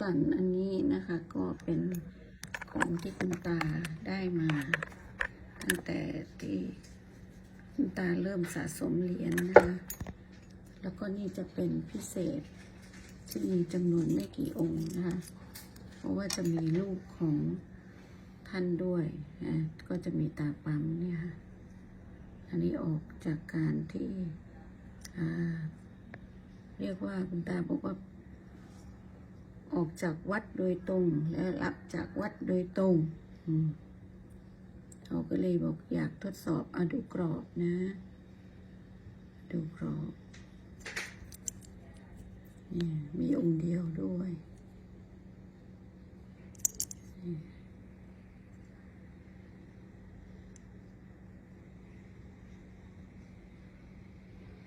กลั่นอันนี้นะคะก็เป็นของที่คุณตาได้มา ตั้งแต่ที่คุณตาเริ่มสะสมเหรียญนะคะ แล้วก็นี่จะเป็นพิเศษซึ่มีจำนวนไม่กี่องค์นะคะ เพราะว่าจะมีรูปของท่านด้วยนะก็จะมีตาปั๊มเนี่ยค่ะ อันนี้ออกจากการที่เรียกว่าคุณตาบอกว่า ออกจากวัดโดยตรง และรับจากวัดโดยตรงเขาก็เลยบอกอยากทดสอบเอาดูกรอบนะ ดูกรอบนี่มีองค์เดียวด้วย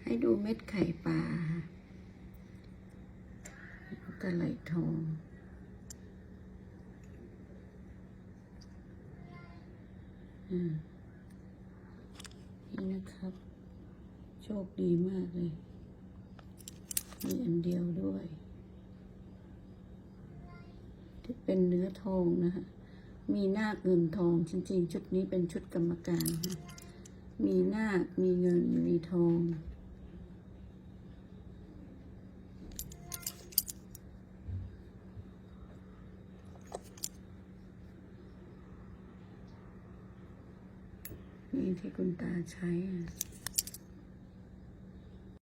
ให้ดูเม็ดไข่ปลา แล้วก็ไหลทองอืมนี่นะครับ โชคดีมากเลย มีอันเดียวด้วย ที่เป็นเนื้อทองนะคะมีนาคเงินทองจริงๆ ชุดนี้เป็นชุดกรรมการนะมีนาคมีเงิน มีทอง นี่ที่คุณตาใช้